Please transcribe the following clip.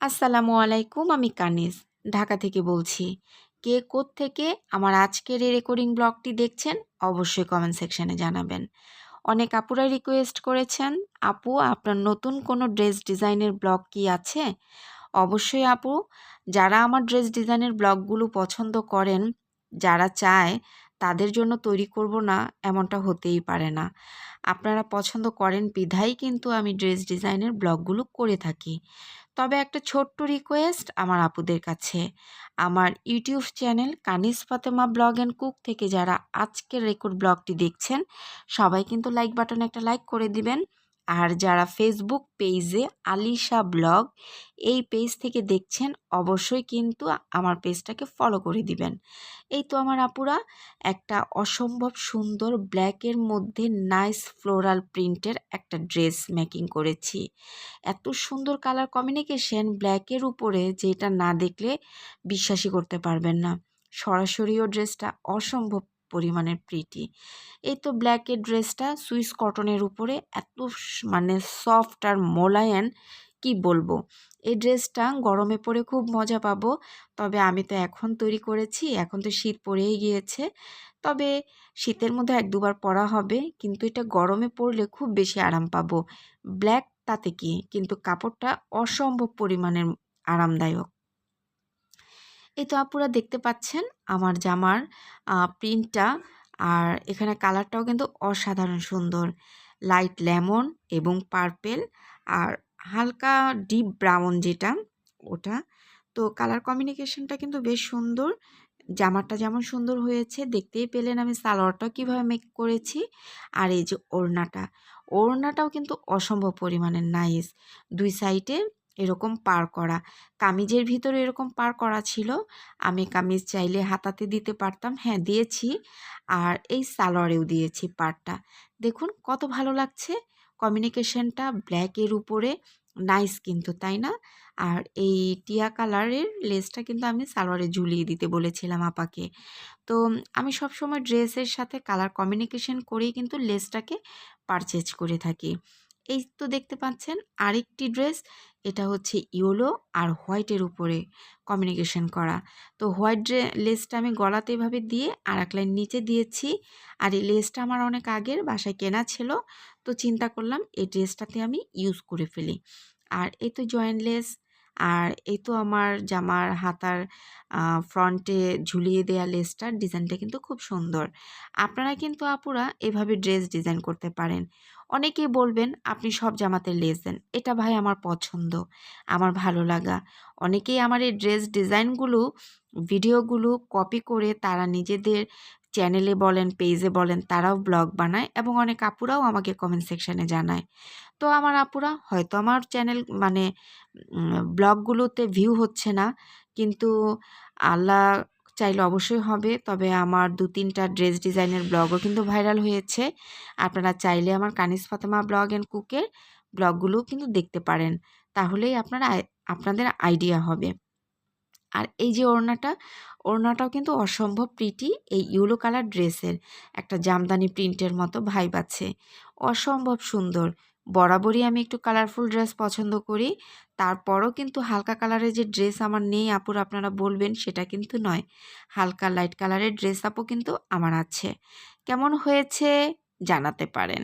আসসালামু আলাইকুম, আমি কানিস ঢাকা থেকে বলছি। কে থেকে আমার আজকের এই রেকর্ডিং ব্লগটি দেখছেন, অবশ্যই কমেন্ট সেকশনে জানাবেন। অনেক আপুরা রিকোয়েস্ট করেছেন, আপু, আপনার নতুন কোনো ড্রেস ডিজাইনের ব্লগ কি আছে? অবশ্যই আপু, যারা আমার ড্রেস ডিজাইনের ব্লগগুলো পছন্দ করেন, যারা চায় তাদের জন্য তৈরি করব না এমনটা হতেই পারে না। আপনারা পছন্দ করেন বিধাই কিন্তু আমি ড্রেস ডিজাইনের ব্লগগুলো করে থাকি। তবে একটা ছোট্ট রিকোয়েস্ট আমার আপুদের কাছে। আমার YouTube channel Kanis Fatema blog and cook থেকে যারা আজকের রেকর্ড ব্লগটি দেখছেন, সবাই কিন্তু লাইক বাটনে একটা লাইক করে দিবেন। আর যারা ফেসবুক পেজে আলিশা ব্লগ এই পেজ থেকে দেখছেন, অবশ্যই কিন্তু আমার পেজটাকে ফলো করে দিবেন। এই তো আমার আপুরা, একটা অসম্ভব সুন্দর ব্ল্যাকের মধ্যে নাইস ফ্লোরাল প্রিন্টের একটা ড্রেস মেকিং করেছি। এত সুন্দর কালার কমিউনিকেশন ব্ল্যাকের উপরে যেটা না দেখলে বিশ্বাসই করতে পারবেন না। সরাসরিও ড্রেসটা অসম্ভব পরিমাণের প্রিটি এই তো ব্ল্যাকের ড্রেসটা সুইস কটনের উপরে এত মানে সফট আর মোলায়েন কি বলব? এই ড্রেসটা গরমে পরে খুব মজা পাবো। তবে আমি তো এখন তৈরি করেছি, এখন তো শীত পড়েই গিয়েছে। তবে শীতের মধ্যে এক দুবার পরা হবে, কিন্তু এটা গরমে পরলে খুব বেশি আরাম পাবো। ব্ল্যাক তাতে কি? কিন্তু কাপড়টা অসম্ভব পরিমাণের আরামদায়ক। এই তো আপুরা দেখতে পাচ্ছেন আমার জামার প্রিন্টটা আর এখানে কালারটাও কিন্তু অসাধারণ সুন্দর। লাইট লেমন এবং পার্পেল আর হালকা ডিপ ব্রাউন যেটা, ওটা। তো কালার কমিউনিকেশনটা কিন্তু বেশ সুন্দর। জামাটা যেমন সুন্দর হয়েছে, দেখতেই পেলেন আমি সালোয়ারটাও কীভাবে মেক করেছি। আর এই যে ওড়নাটা, ওড়নাটাও কিন্তু অসম্ভব পরিমাণে নাইস দুই সাইডে এরকম পার করা। কামিজের ভিতরে এরকম পার করা ছিল। আমি কামিজ চাইলে হাতাতে দিতে পারতাম। হ্যাঁ দিয়েছি। আর এই সালোয়ারেও দিয়েছি পারটা দেখুন কত ভালো লাগছে। কমিউনিকেশনটা ব্ল্যাকের উপরে। নাইস কিন্তু, তাই না? আর এই টিয়া কালারের লেসটা কিন্তু আমি সালোয়ারে ঝুলিয়ে দিতে বলেছিলাম আপাকে। তো আমি সবসময় ড্রেসের সাথে কালার কমিউনিকেশন করেই কিন্তু লেসটাকে পারচেজ করে থাকি। এই তো দেখতে পাচ্ছেন আরেকটি ড্রেস। এটা হচ্ছে ইয়েলো আর হোয়াইটের উপরে কমিউনিকেশন করা। তো হোয়াইট ড্রে, লেসটা আমি গলাতে এভাবে দিয়ে আর এক লাইন নিচে দিয়েছি। আর এই লেসটা আমার অনেক আগের, বাসায় কেনা ছিল। তো চিন্তা করলাম এই ড্রেসটাতে আমি ইউজ করে ফেলি। আর এই তো জয়েন্ট লেস আর এই তো আমার জামার হাতার ফ্রন্টে ঝুলিয়ে দেওয়া লেসটার ডিজাইনটা কিন্তু খুব সুন্দর। আপনারা কিন্তু আপুরা এভাবে ড্রেস ডিজাইন করতে পারেন। অনেকেই বলবেন, আপনি সব জামাতে লেস দেন। এটা ভাই আমার পছন্দ, আমার ভালো লাগা। অনেকেই আমার এই ড্রেস ডিজাইনগুলো ভিডিওগুলো কপি করে তারা নিজেদের চ্যানেলে বলেন পেজে বলেন, তারাও ব্লগ বানায় এবং অনেক আপুরাও আমাকে কমেন্ট সেকশানে জানায়। তো আমার আপুরা, হয়তো আমার চ্যানেল মানে ব্লগগুলোতে ভিউ হচ্ছে না, কিন্তু আল্লাহ চাইলে অবশ্যই হবে, তবে আমার দু তিনটা ড্রেস ডিজাইনের ব্লগও কিন্তু ভাইরাল হয়েছে। আপনারা চাইলে আমার কানিস ফাতেমা ব্লগ অ্যান্ড কুকের ব্লগগুলোও কিন্তু দেখতে পারেন। তাহলেই আপনারা, আপনাদের আইডিয়া হবে। আর এই যে ওড়নাটা, ওড়নাটাও কিন্তু অসম্ভব প্রিটি এই ইউলো কালার ড্রেসের একটা জামদানি প্রিন্টের মতো ভাইব আছে। অসম্ভব সুন্দর। বরাবরই আমি একটু কালারফুল ড্রেস পছন্দ করি। তারপরও কিন্তু হালকা কালারের যে ড্রেস আমার নেই আপুর, আপনারা বলবেন সেটা কিন্তু নয়। হালকা লাইট কালারের ড্রেস আপও কিন্তু আমার আছে। কেমন হয়েছে জানাতে পারেন।